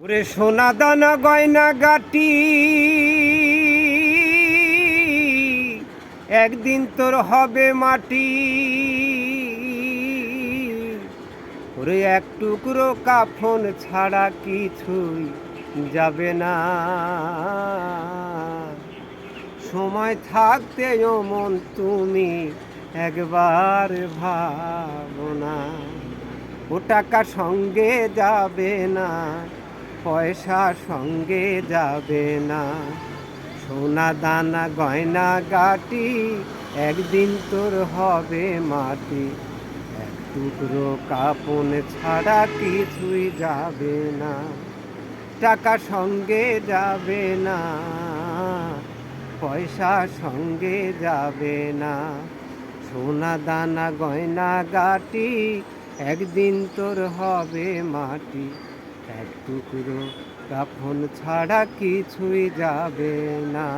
ওরে সোনা দানা গয়না গাটি। একদিন তোর হবে মাটি। ওরে এক টুকরো কাফন ছাড়া কিছুই যাবে না। সময় থাকতে মন তুমি একবার ভাবনা ও টাকা সঙ্গে যাবে না। পয়সা সঙ্গে যাবে না। সোনা দানা, গয়না, গাটি, একদিন তোর হবে মাটি। এক টুকরো কাপন ছাড়া কিছুই যাবে না। টাকা সঙ্গে যাবে না। পয়সা সঙ্গে যাবে না। সোনা দানা, গয়না, গাটি, একদিন তোর হবে মাটি। এক টুকরো কাফন ছাড়া কিছুই যাবে না।